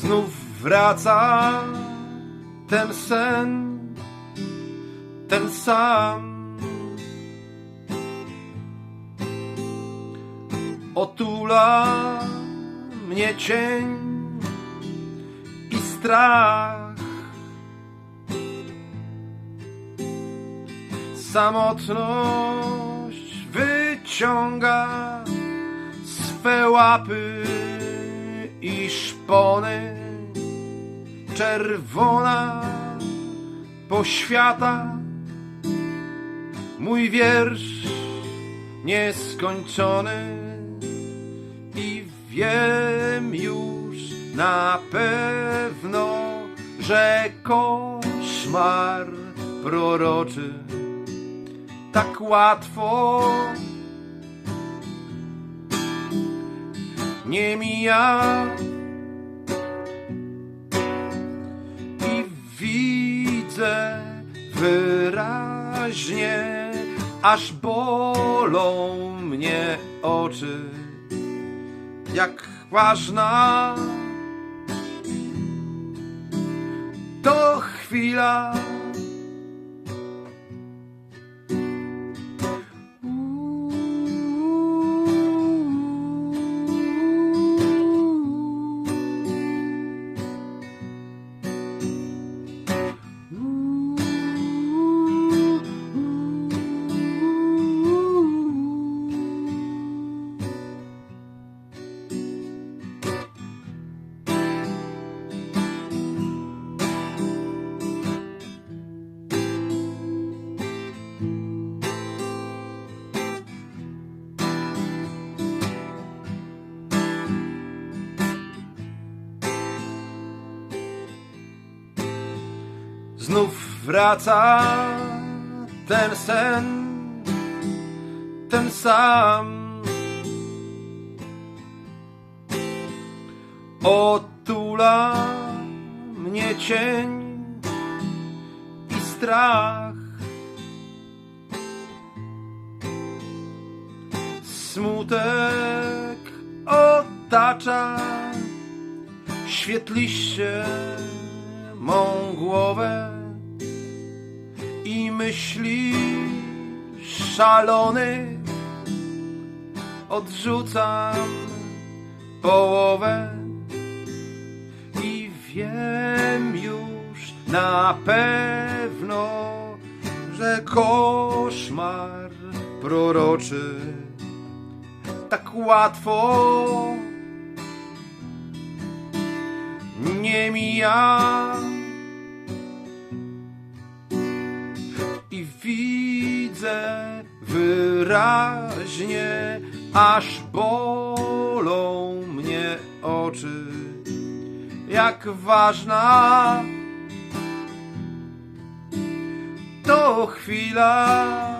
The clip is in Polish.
Znów wraca ten sen, ten sam. Otula mnie cień i strach. Samotność wyciąga swe łapy i szpony. Czerwona poświata, mój wiersz nieskończony i wiem już na pewno, że koszmar proroczy tak łatwo nie mija. I widzę wyraźnie, aż bolą mnie oczy, jak ważna. To chwila. Znów wraca ten sen, ten sam. Otula mnie cień i strach. Smutek otacza świetliście mą głowę myśli szalony. Odrzucam połowę i wiem już na pewno, że koszmar proroczy. Tak łatwo nie mija wyraźnie, aż bolą mnie oczy, jak ważna to chwila.